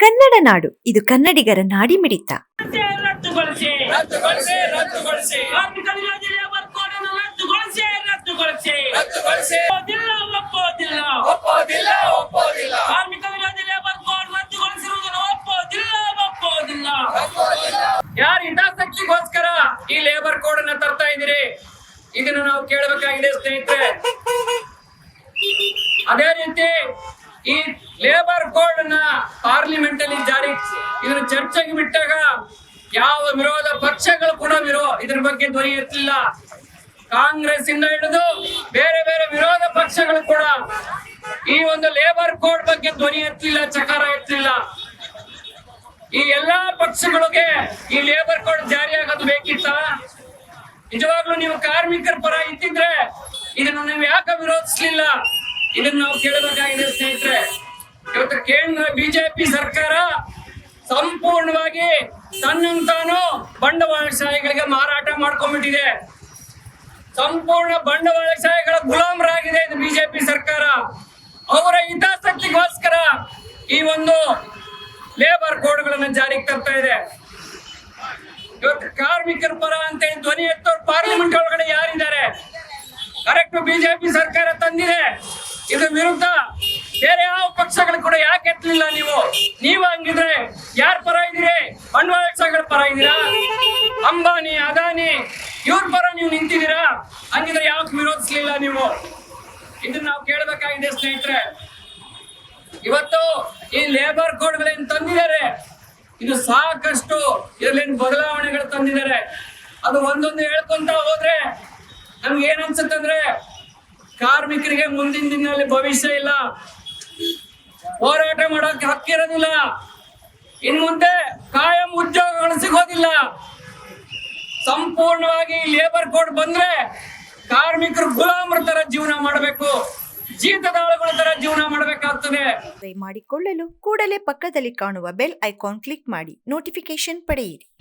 ಕನ್ನಡ ನಾಡು. ಇದು ಕನ್ನಡಿಗರ ನಾಡಿ ಮಿಡಿತ. ರದ್ದುಗೊಳಿಸಿ ರದ್ದುಗೊಳಿಸಿ ಕಾರ್ಮಿಕ ವಿರೋಧಿ ಲೇಬರ್ ಕೋಡ್ ಅನ್ನು ರದ್ದುಗೊಳಿಸಿ ರದ್ದುಗೊಳಿಸಿ ರದ್ದುಗೊಳಿಸಿ ಒಪ್ಪೋದಿಲ್ಲ ಒಪ್ಪೋದಿಲ್ಲ. ಒಪ್ಪೋದಿಲ್ಲ ಒಪ್ಪೋದಿಲ್ಲ. ಕಾರ್ಮಿಕ ವಿರೋಧಿ ಲೇಬರ್ ಕೋಡ್ ರದ್ದುಗೊಳಿಸಿರುವುದನ್ನು ಒಪ್ಪೋದಿಲ್ಲ ಒಪ್ಪೋದಿಲ್ಲ. ಒಪ್ಪೋದಿಲ್ಲ. ಯಾರ ಹಿತಾಸಕ್ತಿಗೋಸ್ಕರ ಈ ಲೇಬರ್ ಕೋಡ್ ಅನ್ನ ತರ್ತಾ ಇದ್ದೀರಿ? ಇದನ್ನು ನಾವು ಕೇಳಬೇಕಾಗಿದೆ ಸ್ನೇಹಿತರೆ. ಅದೇ ರೀತಿ ಈ ಲೇಬರ್ ಕೋಡ್ ಅನ್ನ ಪಾರ್ಲಿಮೆಂಟ್ ಅಲ್ಲಿ ಜಾರಿ, ಇದನ್ನ ಚರ್ಚೆಗೆ ಬಿಟ್ಟಾಗ ಯಾವ ವಿರೋಧ ಪಕ್ಷಗಳು ಕೂಡ ವಿರೋ, ಇದ್ರ ಬಗ್ಗೆ ಧ್ವನಿ ಎತ್ತಲಿಲ್ಲ ಕಾಂಗ್ರೆಸ್ ಇಂದ ಹಿಡಿದು ಬೇರೆ ಬೇರೆ ವಿರೋಧ ಪಕ್ಷಗಳು ಕೂಡ ಈ ಒಂದು ಲೇಬರ್ ಕೋಡ್ ಬಗ್ಗೆ ಧ್ವನಿ ಎತ್ತಲಿಲ್ಲ ಚಕಾರ ಎತ್ತಲಿಲ್ಲ ಈ ಎಲ್ಲಾ ಪಕ್ಷಗಳಿಗೆ ಈ ಲೇಬರ್ ಕೋಡ್ ಜಾರಿ ಆಗೋದು ಬೇಕಿತ್ತ? ನಿಜವಾಗ್ಲೂ ನೀವು ಕಾರ್ಮಿಕರ ಪರ ಇದ್ದಿದ್ರೆ ಇದನ್ನು ನೀವು ಯಾಕೆ ವಿರೋಧಿಸ್ಲಿಲ್ಲ? ಇದನ್ನ ನಾವು ಕೇಳಬೇಕಾಗಿದೆ ಸ್ನೇಹಿತರೆ? ಇವತ್ತು ಕೇಂದ್ರ ಬಿಜೆಪಿ ಸರ್ಕಾರ ಸಂಪೂರ್ಣವಾಗಿ ತನ್ನಂತಾನು ಬಂಡವಾಳಶಾಹಿಗಳಿಗೆ ಮಾರಾಟ ಮಾಡ್ಕೊಂಡ್ಬಿಟ್ಟಿದೆ. ಸಂಪೂರ್ಣ ಬಂಡವಾಳಶಾಹಿಗಳ ಗುಲಾಮರಾಗಿದೆ ಇದು ಬಿಜೆಪಿ ಸರ್ಕಾರ. ಅವರ ಹಿತಾಸಕ್ತಿಗೋಸ್ಕರ ಈ ಒಂದು ಲೇಬರ್ ಕೋಡ್ಗಳನ್ನು ಜಾರಿಗೆ ತರ್ತಾ ಇದೆ. ಇವತ್ತು ಕಾರ್ಮಿಕರ ಪರ ಅಂತ ಧ್ವನಿ ಎತ್ತೋರು ಪಾರ್ಲಿಮೆಂಟ್ ಒಳಗಡೆ ಯಾರಿದ್ದಾರೆ? ಕರೆಕ್ಟ್ ಬಿಜೆಪಿ ಸರ್ಕಾರ ತಂದಿದೆ. ವಿರುದ್ಧ ಬೇರೆ ಯಾವ ಪಕ್ಷಗಳು ಕೂಡ ಯಾಕೆ ಎತ್ತಲಿಲ್ಲ ನೀವು? ನೀವು ಹಂಗಿದ್ರೆ ಯಾರ ಪರ ಇದ್ದೀರಿ? ಸಾಗರ ಪರ ಇದ್ದೀರಾ? ಅಂಬಾನಿ, ಅದಾನಿ, ಇವ್ರ ಪರ ನೀವು ನಿಂತಿದ್ದೀರಾ? ಹಂಗಿದ್ರೆ ಯಾಕೆ ವಿರೋಧಿಸ್ಲಿಲ್ಲ ನೀವು? ಇದನ್ನ ನಾವು ಕೇಳಬೇಕಾಗಿದೆ ಸ್ನೇಹಿತರೆ. ಇವತ್ತು ಈ ಲೇಬರ್ ಕೋಡ್ಗಳೇನ್ ತಂದಿದ್ದಾರೆ. ಇದು ಸಾಕಷ್ಟು ಇದರಲ್ಲಿ ಬದಲಾವಣೆಗಳು ತಂದಿದ್ದಾರೆ. ಅದು ಒಂದೊಂದು ಹೇಳ್ಕೊಂತ ಹೋದ್ರೆ ಕಾರ್ಮಿಕರಿಗೆ ಮುಂದಿನ ದಿನದಲ್ಲಿ ಭವಿಷ್ಯ ಇಲ್ಲ. ಹೋರಾಟ ಮಾಡೋಕೆ ಹಕ್ಕಿರೋದಿಲ್ಲ ಇನ್ ಮುಂದೆ ಕಾಯಂ ಉದ್ಯೋಗಗಳು ಸಿಗೋದಿಲ್ಲ. ಸಂಪೂರ್ಣವಾಗಿ ಲೇಬರ್ ಕೋಡ್ ಬಂದ್ರೆ ಕಾರ್ಮಿಕರು ಗುಲಾಮರ ತರ ಜೀವನ ಮಾಡಬೇಕು. ಜೀತದಾಳುಗಳ ತರ ಜೀವನ ಮಾಡಬೇಕಾಗ್ತದೆ. ಮಾಡಿಕೊಳ್ಳಲು ಕೂಡಲೇ ಪಕ್ಕದಲ್ಲಿ ಕಾಣುವ ಬೆಲ್ ಐಕಾನ್ ಕ್ಲಿಕ್ ಮಾಡಿ. ನೋಟಿಫಿಕೇಶನ್ ಪಡೆಯಿರಿ.